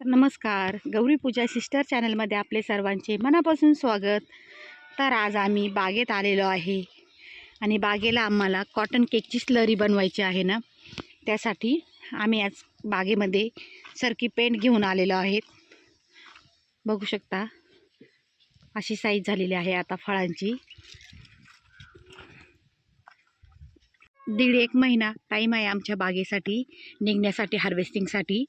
नमस्कार. गौरी पूजा सिस्टर चॅनलमध्ये आपले सर्वांचे मनापासून स्वागत. तर आज आम्ही बागेत आलेलो आहे आणि बागेला आम्हाला कॉटन केकची स्लरी बनवायची आहे ना? त्यासाठी आम्ही आज बागेमध्ये सरकी पेंट घेऊन आलेलो आहेत बघू शकता अशी साईज झालेली आहे आता फळांची. दीड एक महिना टाईम आहे आमच्या बागेसाठी निघण्यासाठी हार्वेस्टिंगसाठी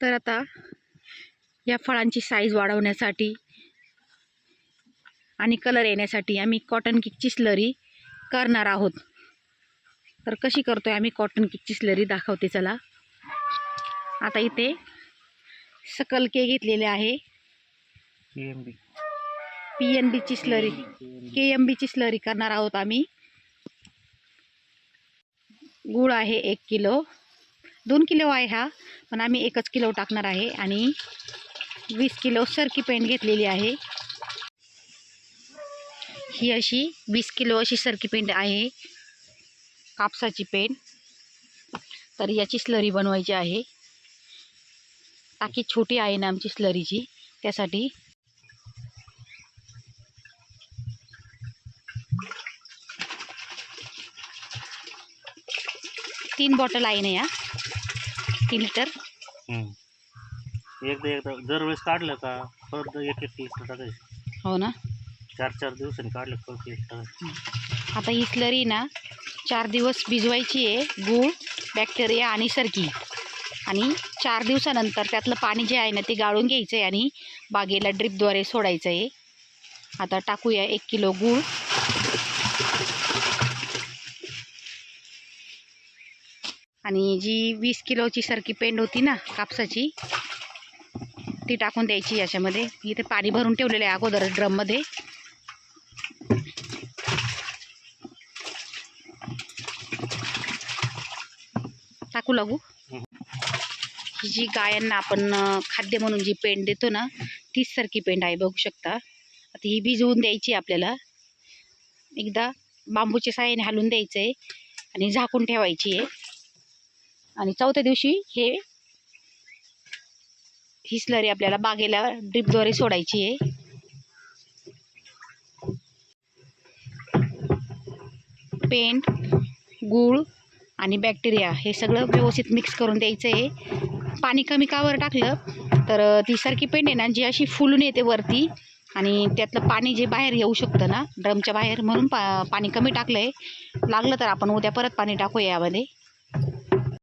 तर आता या फळांची साईज वाढवण्यासाठी आणि कलर येण्यासाठी आम्ही कॉटन किकची स्लरी करणार आहोत. तर कशी करतो आहे आम्ही कॉटन किकची स्लरी दाखवते चला. आता इथे सकल के घेतलेले आहे. एम बी पी एन बीची स्लरी के एम बीची स्लरी करणार आहोत आम्ही. गूळ आहे एक किलो. दोन किलो आहे हा. पण आम्ही एकच किलो टाकणार आहे आणि वीस किलो सरकी पेंट घेतलेली आहे. ही अशी वीस किलो अशी सरकी पेंट आहे. कापसाची पेंट. तर याची स्लरी बनवायची आहे. टाकी छोटी आहे ना आमची स्लरीची. त्यासाठी तीन बॉटल आहे ना या. लिटर एकदा एकदा दरवेळेस काढलं का परत एक एक लिटर टाकायचं. हो ना. चार चार दिवसांनी काढलं का एक टाकायचं. आता ही स्लरी ना चार दिवस भिजवायची आहे गूळ बॅक्टेरिया आणि सरकी. आणि चार दिवसानंतर त्यातलं पाणी जे आहे ना ते गाळून घ्यायचं आहे आणि बागेला ड्रिपद्वारे सोडायचं आहे आता टाकूया एक किलो गूळ. आणि जी वीस किलोची सरकी पेंड होती ना कापसाची ती टाकून द्यायची याच्यामध्ये. इथे पाणी भरून ठेवलेलं आहे अगोदर ड्रममध्ये टाकू लागू. ही जी गायांना आपण खाद्य म्हणून जी पेंड देतो ना तीच सारखी पेंड आहे बघू शकता. आता ही भिजवून द्यायची आपल्याला. एकदा बांबूच्या साहाय्याने हलवून द्यायचं आहे आणि झाकून ठेवायची आहे. आणि चौथ्या दिवशी हे ही स्लरी आपल्याला बागेला ड्रिपद्वारे सोडायची आहे. पेंट गूळ आणि बॅक्टेरिया हे सगळं व्यवस्थित मिक्स करून द्यायचं आहे. पाणी कमी कावर टाकलं तर ती सारखी पेंट आहे ना जी अशी फुलून येते वरती आणि त्यातलं पाणी जे बाहेर येऊ शकतं ना ड्रमच्या बाहेर म्हणून पा पाणी कमी टाकलं आहे लागलं तर आपण उद्या परत पाणी टाकूया यामध्ये.